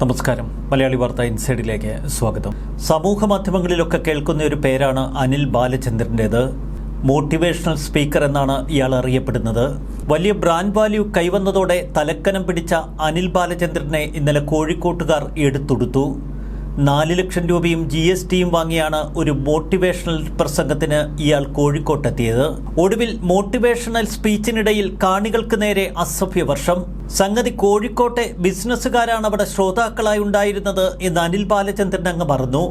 നമസ്കാരം. മലയാളി വാർത്ത ഇൻസൈഡിലേക്ക് സ്വാഗതം. സമൂഹ മാധ്യമങ്ങളിലൊക്കെ കേൾക്കുന്ന ഒരു പേരാണ് അനിൽ ബാലചന്ദ്രന്റേത് മോട്ടിവേഷണൽ സ്പീക്കർ എന്നാണ് ഇയാൾ അറിയപ്പെടുന്നത്. വലിയ ബ്രാൻഡ് വാല്യൂ കൈവന്നതോടെ തലക്കനം പിടിച്ച അനിൽ ബാലചന്ദ്രനെ ഇന്നലെ കോഴിക്കോട്ടുകാർ എടുത്തൊടുത്തു. നാല് ലക്ഷം രൂപയും ജി എസ് ടിയും വാങ്ങിയാണ് ഒരു മോട്ടിവേഷണൽ പ്രസംഗത്തിന് ഇയാൾ കോഴിക്കോട്ടെത്തിയത്. ഒടുവിൽ മോട്ടിവേഷണൽ സ്പീച്ചിനിടയിൽ കാണികൾക്ക് നേരെ അസഭ്യവർഷം സംഗതി കോഴിക്കോട്ടെ ബിസിനസ്സുകാരാണ് അവിടെ ശ്രോതാക്കളായി ഉണ്ടായിരുന്നത് എന്ന് അനിൽ ബാലചന്ദ്രൻ അങ്ങ് പറഞ്ഞു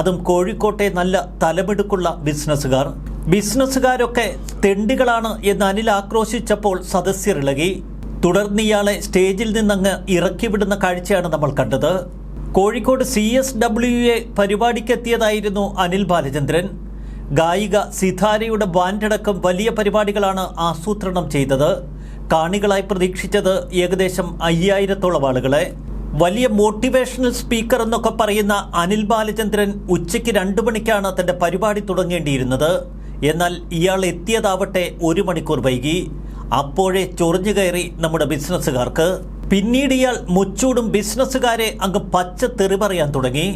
അതും കോഴിക്കോട്ടെ നല്ല തലമെടുക്കുള്ള ബിസിനസ്സുകാർ. ബിസിനസ്സുകാരൊക്കെ തെണ്ടികളാണ് എന്ന് അനിൽ ആക്രോശിച്ചപ്പോൾ സദസ്യരിളകി തുടർന്ന് ഇയാളെ സ്റ്റേജിൽ നിന്നങ്ങ് ഇറക്കിവിടുന്ന കാഴ്ചയാണ് നമ്മൾ കണ്ടത്. Kozhikode C S W A പരിപാടിക്കെത്തിയതായിരുന്നു Anil Balachandran. ഗായിക സിതാരയുടെ ബാൻഡടക്കം വലിയ പരിപാടികളാണ് ആസൂത്രണം ചെയ്തത്. കാണികളായി പ്രതീക്ഷിച്ചത് ഏകദേശം അയ്യായിരത്തോളം ആളുകളെ. വലിയ മോട്ടിവേഷണൽ സ്പീക്കർ എന്നൊക്കെ പറയുന്ന അനിൽ ബാലചന്ദ്രൻ ഉച്ചയ്ക്ക് രണ്ടു മണിക്കാണ് തന്റെ പരിപാടി തുടങ്ങേണ്ടിയിരുന്നത്. എന്നാൽ ഇയാൾ എത്തിയതാവട്ടെ ഒരു മണിക്കൂർ വൈകി. അപ്പോഴേ ചൊറിഞ്ഞു കയറി നമ്മുടെ ബിസിനസ്സുകാർക്ക്. പിന്നീട് ഇയാൾ മുച്ചൂടും ബിസിനസ്സുകാരെ അങ്ങ് പച്ച തെറി പറയാൻ തുടങ്ങി.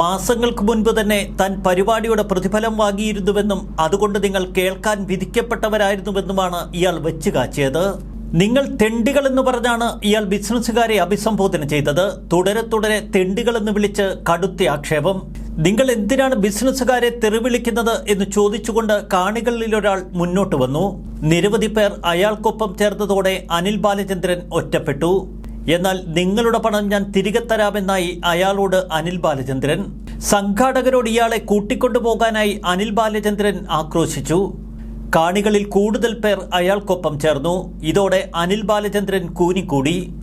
മാസങ്ങൾക്ക് മുൻപ് തന്നെ താൻ പരിപാടിയുടെ പ്രതിഫലം വാങ്ങിയിരുന്നുവെന്നും അതുകൊണ്ട് നിങ്ങൾ കേൾക്കാൻ വിധിക്കപ്പെട്ടവരായിരുന്നുവെന്നുമാണ് ഇയാൾ വെച്ച് കാച്ചിയത്. നിങ്ങൾ തെണ്ടികൾ എന്ന് പറഞ്ഞാണ് ഇയാൾ ബിസിനസ്സുകാരെ അഭിസംബോധന ചെയ്തത്. തുടരെ തുടരെ തെണ്ടികൾ എന്ന് വിളിച്ച് കടുത്ത ആക്ഷേപം. നിങ്ങൾ എന്തിനാണ് ബിസിനസ്സുകാരെ തെറിവിളിക്കുന്നത് എന്ന് ചോദിച്ചുകൊണ്ട് കാണികളിൽ ഒരാൾ മുന്നോട്ട് വന്നു. നിരവധി പേർ അയാൾക്കൊപ്പം ചേർന്നതോടെ അനിൽ ബാലചന്ദ്രൻ ഒറ്റപ്പെട്ടു. എന്നാൽ നിങ്ങളുടെ പണം ഞാൻ തിരികെ തരാമെന്നായി അയാളോട് അനിൽ ബാലചന്ദ്രൻ. സംഘാടകരോട് ഇയാളെ കൂട്ടിക്കൊണ്ടുപോകാനായി അനിൽ ബാലചന്ദ്രൻ ആക്രോശിച്ചു. കാണികളിൽ കൂടുതൽ പേർ അയാൾക്കൊപ്പം ചേർന്നു. ഇതോടെ അനിൽ ബാലചന്ദ്രൻ കൂനിക്കൂടി.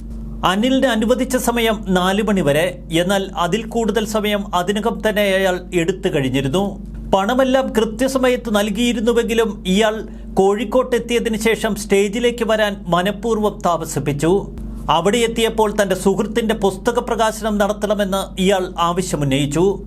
അനിലിന് അനുവദിച്ച സമയം നാല് മണി വരെ. എന്നാൽ അതിൽ കൂടുതൽ സമയം അതിനകം തന്നെ അയാൾ എടുത്തു കഴിഞ്ഞിരുന്നു. പണമെല്ലാം കൃത്യസമയത്ത് നൽകിയിരുന്നുവെങ്കിലും ഇയാൾ കോഴിക്കോട്ടെത്തിയതിനു ശേഷം സ്റ്റേജിലേക്ക് വരാൻ മനഃപൂർവം താമസിപ്പിച്ചു. അവിടെ എത്തിയപ്പോൾ തന്റെ സുഹൃത്തിന്റെ പുസ്തക പ്രകാശനം നടത്തണമെന്ന് ഇയാൾ ആവശ്യമുന്നയിച്ചു.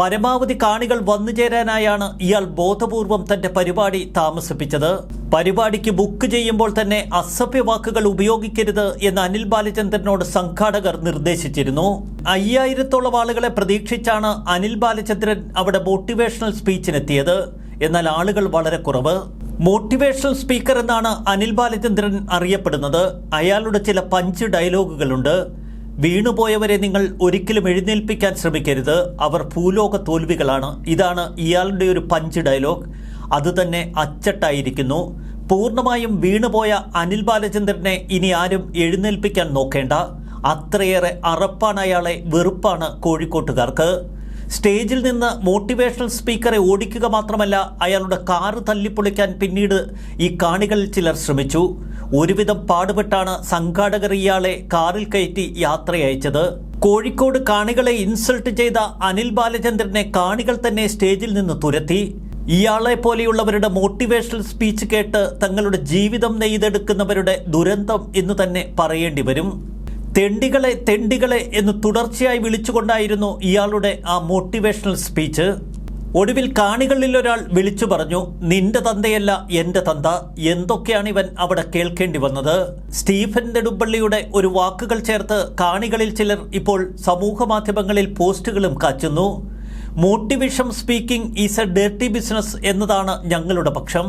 പരമാവധി കാണികൾ വന്നു ചേരാനായാണ് ഇയാൾ ബോധപൂർവം തന്റെ പരിപാടി താമസിപ്പിച്ചത്. പരിപാടിക്ക് ബുക്ക് ചെയ്യുമ്പോൾ തന്നെ അസഭ്യ വാക്കുകൾ ഉപയോഗിക്കരുത് എന്ന് അനിൽ ബാലചന്ദ്രനോട് സംഘാടകർ നിർദ്ദേശിച്ചിരുന്നു. അയ്യായിരത്തോളം ആളുകളെ പ്രതീക്ഷിച്ചാണ് അനിൽ ബാലചന്ദ്രൻ അവിടെ മോട്ടിവേഷണൽ സ്പീച്ചിനെത്തിയത് എന്നാൽ ആളുകൾ വളരെ കുറവ്. മോട്ടിവേഷണൽ സ്പീക്കർ എന്നാണ് അനിൽ ബാലചന്ദ്രൻ അറിയപ്പെടുന്നത്. അയാളുടെ ചില പഞ്ച് ഡയലോഗുകളുണ്ട്. വീണുപോയവരെ നിങ്ങൾ ഒരിക്കലും എഴുന്നേൽപ്പിക്കാൻ ശ്രമിക്കരുത്. അവർ ഭൂലോക തോൽവികളാണ്. ഇതാണ് ഇയാളുടെ ഒരു പഞ്ച് ഡയലോഗ്. അതുതന്നെ അച്ചട്ടായിരിക്കുന്നു. പൂർണമായും വീണുപോയ അനിൽ ബാലചന്ദ്രനെ ഇനി ആരും എഴുന്നേൽപ്പിക്കാൻ നോക്കേണ്ട. അത്രയേറെ അറപ്പാണ് അയാളെ വെറുപ്പാണ് കോഴിക്കോട്ടുകാർക്ക്. സ്റ്റേജിൽ നിന്ന് മോട്ടിവേഷണൽ സ്പീക്കറെ ഓടിക്കുക മാത്രമല്ല അയാളുടെ കാറ് തല്ലിപ്പൊളിക്കാൻ പിന്നീട് ഈ കാണികളിൽ ചിലർ ശ്രമിച്ചു. ഒരുവിധം പാടുപെട്ടാണ് സംഘാടകർ ഇയാളെ കാറിൽ കയറ്റി യാത്രയയച്ചത്. കോഴിക്കോട് കാണികളെ ഇൻസൾട്ട് ചെയ്ത അനിൽ ബാലചന്ദ്രനെ കാണികൾ തന്നെ സ്റ്റേജിൽ നിന്ന് തുരത്തി. ഇയാളെ പോലെയുള്ളവരുടെ മോട്ടിവേഷണൽ സ്പീച്ച് കേട്ട് തങ്ങളുടെ ജീവിതം നെയ്തെടുക്കുന്നവരുടെ ദുരന്തം എന്ന് തന്നെ പറയേണ്ടി വരും. തെണ്ടികളെ തെണ്ടികളെ എന്ന് തുടർച്ചയായി വിളിച്ചുകൊണ്ടായിരുന്നു ഇയാളുടെ ആ മോട്ടിവേഷണൽ സ്പീച്ച് ഒടുവിൽ കാണികളിൽ ഒരാൾ വിളിച്ചു പറഞ്ഞു നിന്റെ തന്തയല്ല എന്റെ തന്ത. എന്തൊക്കെയാണ് ഇവൻ അവിടെ കേൾക്കേണ്ടി വന്നത്? സ്റ്റീഫൻ നെടുമ്പള്ളിയുടെ ഒരു വാക്കുകൾ ചേർത്ത് കാണികളിൽ ചിലർ ഇപ്പോൾ സമൂഹ മാധ്യമങ്ങളിൽ പോസ്റ്റുകളും കാച്ചുന്നു. Motivation speaking is a dirty business എന്നതാണ് ഞങ്ങളുടെ പക്ഷം.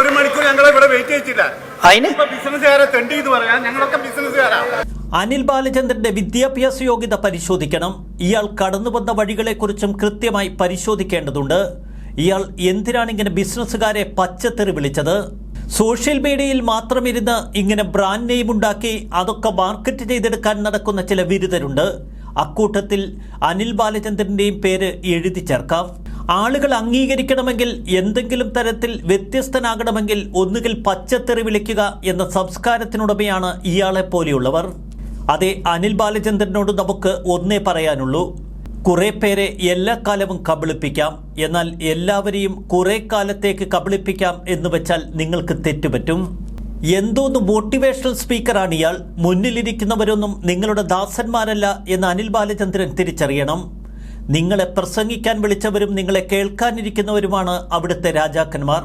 ഒരു മണിക്കൂർ ഞങ്ങളെ ഇവിടെ വെയിറ്റ് ചെയ്യിച്ചില്ല അതിന്? ഇപ്പൊ ബിസിനസ്സുകാരെ തെണ്ടി എന്ന് ഞങ്ങളൊക്കെ ബിസിനസ്സുകാരാണ് അനിൽ ബാലചന്ദ്രന്റെ വിദ്യാഭ്യാസ യോഗ്യത പരിശോധിക്കണം. ഇയാൾ കടന്നു വന്ന വഴികളെക്കുറിച്ചും കൃത്യമായി പരിശോധിക്കേണ്ടതുണ്ട്. ഇയാൾ എന്തിനാണ് ഇങ്ങനെ ബിസിനസ്സുകാരെ പച്ചത്തെറി വിളിച്ചത്? സോഷ്യൽ മീഡിയയിൽ മാത്രം ഇരുന്ന് ഇങ്ങനെ ബ്രാൻഡ് നെയിം ഉണ്ടാക്കി അതൊക്കെ മാർക്കറ്റ് ചെയ്തെടുക്കാൻ നടക്കുന്ന ചില വിരുദ്ധരുണ്ട്. അക്കൂട്ടത്തിൽ അനിൽ ബാലചന്ദ്രന്റെയും പേര് എഴുതി ചേർക്കാം. ആളുകൾ അംഗീകരിക്കണമെങ്കിൽ എന്തെങ്കിലും തരത്തിൽ വ്യത്യസ്തനാകണമെങ്കിൽ ഒന്നുകിൽ പച്ചത്തെറി വിളിക്കുക എന്ന സംസ്കാരത്തിനുടമയാണ് ഇയാളെ പോലെയുള്ളവർ. അതേ അനിൽ ബാലചന്ദ്രനോട് നമുക്ക് ഒന്നേ പറയാനുള്ളൂ. കുറെ പേരെ എല്ലാ കാലവും കബളിപ്പിക്കാം. എന്നാൽ എല്ലാവരെയും കുറേ കാലത്തേക്ക് കബളിപ്പിക്കാം എന്ന് വെച്ചാൽ നിങ്ങൾക്ക് തെറ്റുപറ്റും എന്തോന്ന് മോട്ടിവേഷണൽ സ്പീക്കറാണ് ഇയാൾ. മുന്നിലിരിക്കുന്നവരൊന്നും നിങ്ങളുടെ ദാസന്മാരല്ല എന്ന് അനിൽ ബാലചന്ദ്രൻ തിരിച്ചറിയണം. നിങ്ങളെ പ്രസംഗിക്കാൻ വിളിച്ചവരും നിങ്ങളെ കേൾക്കാനിരിക്കുന്നവരുമാണ് അവിടുത്തെ രാജാക്കന്മാർ.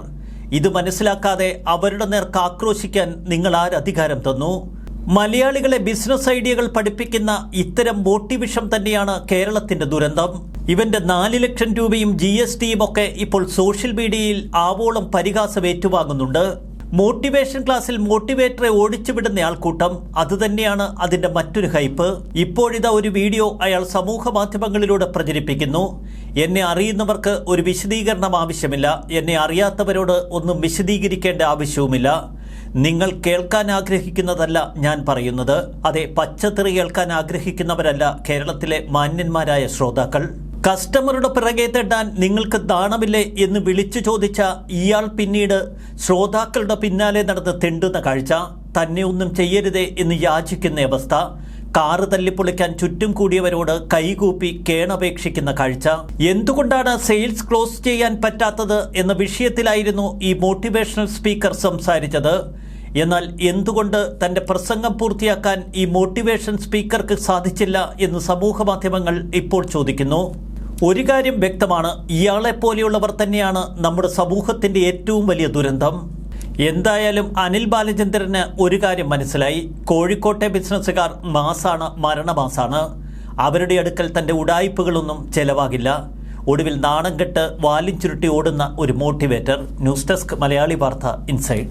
ഇത് മനസ്സിലാക്കാതെ അവരുടെ നേർക്ക് ആക്രോശിക്കാൻ നിങ്ങൾ ആരധികാരം തന്നു? മലയാളികളെ ബിസിനസ് ഐഡിയകൾ പഠിപ്പിക്കുന്ന ഇത്തരം മോട്ടിവിഷം തന്നെയാണ് കേരളത്തിന്റെ ദുരന്തം. ഇവന്റെ നാല് ലക്ഷം രൂപയും ജി എസ് ടിയും ഒക്കെ ഇപ്പോൾ സോഷ്യൽ മീഡിയയിൽ ആവോളം പരിഹാസം ഏറ്റുവാങ്ങുന്നുണ്ട്. മോട്ടിവേഷൻ ക്ലാസ്സിൽ മോട്ടിവേറ്ററെ ഓടിച്ചുവിടുന്ന ആൾക്കൂട്ടം അതുതന്നെയാണ് അതിന്റെ മറ്റൊരു ഹൈപ്പ് ഇപ്പോഴിതാ ഒരു വീഡിയോ അയാൾ സമൂഹ മാധ്യമങ്ങളിലൂടെ പ്രചരിപ്പിക്കുന്നു. എന്നെ അറിയുന്നവർക്ക് ഒരു വിശദീകരണം ആവശ്യമില്ല. എന്നെ അറിയാത്തവരോട് ഒന്നും വിശദീകരിക്കേണ്ട ആവശ്യവുമില്ല. നിങ്ങൾ കേൾക്കാൻ ആഗ്രഹിക്കുന്നതല്ല ഞാൻ പറയുന്നത്. അതെ പച്ചത്തെറി കേൾക്കാൻ ആഗ്രഹിക്കുന്നവരല്ല കേരളത്തിലെ മാന്യന്മാരായ ശ്രോതാക്കൾ. കസ്റ്റമറുടെ പിറകെ തെട്ടാൻ നിങ്ങൾക്ക് നാണമില്ലേ എന്ന് വിളിച്ചു ചോദിച്ച ഇയാൾ പിന്നീട് ശ്രോതാക്കളുടെ പിന്നാലെ നടന്ന് തെണ്ടുന്ന കാഴ്ച. തന്നെ ഒന്നും ചെയ്യരുതേ എന്ന് യാചിക്കുന്ന അവസ്ഥ. കാറ് തല്ലിപ്പൊളിക്കാൻ ചുറ്റും കൂടിയവരോട് കൈകൂപ്പി കേണപേക്ഷിക്കുന്ന കാഴ്ച. എന്തുകൊണ്ടാണ് സെയിൽസ് ക്ലോസ് ചെയ്യാൻ പറ്റാത്തത് എന്ന വിഷയത്തിലായിരുന്നു ഈ മോട്ടിവേഷണൽ സ്പീക്കർ സംസാരിച്ചത്. എന്നാൽ എന്തുകൊണ്ട് തന്റെ പ്രസംഗം പൂർത്തിയാക്കാൻ ഈ മോട്ടിവേഷൻ സ്പീക്കർക്ക് സാധിച്ചില്ല എന്ന് സമൂഹ മാധ്യമങ്ങൾ ഇപ്പോൾ ചോദിക്കുന്നു. ഒരു കാര്യം വ്യക്തമാണ് ഇയാളെ പോലെയുള്ളവർ തന്നെയാണ് നമ്മുടെ സമൂഹത്തിന്റെ ഏറ്റവും വലിയ ദുരന്തം. എന്തായാലും അനിൽ ബാലചന്ദ്രന് ഒരു കാര്യം മനസ്സിലായി. കോഴിക്കോട്ടെ ബിസിനസ്സുകാർ മാസാണ് മരണമാസാണ്. അവരുടെ അടുക്കൽ തന്റെ ഉടായ്പകളൊന്നും ചെലവാകില്ല. ഒടുവിൽ നാണം കെട്ട് വാലിൻ ചുരുട്ടി ഓടുന്ന ഒരു മോട്ടിവേറ്റർ. ന്യൂസ് ഡെസ്ക് മലയാളി വാർത്ത ഇൻസൈഡ്.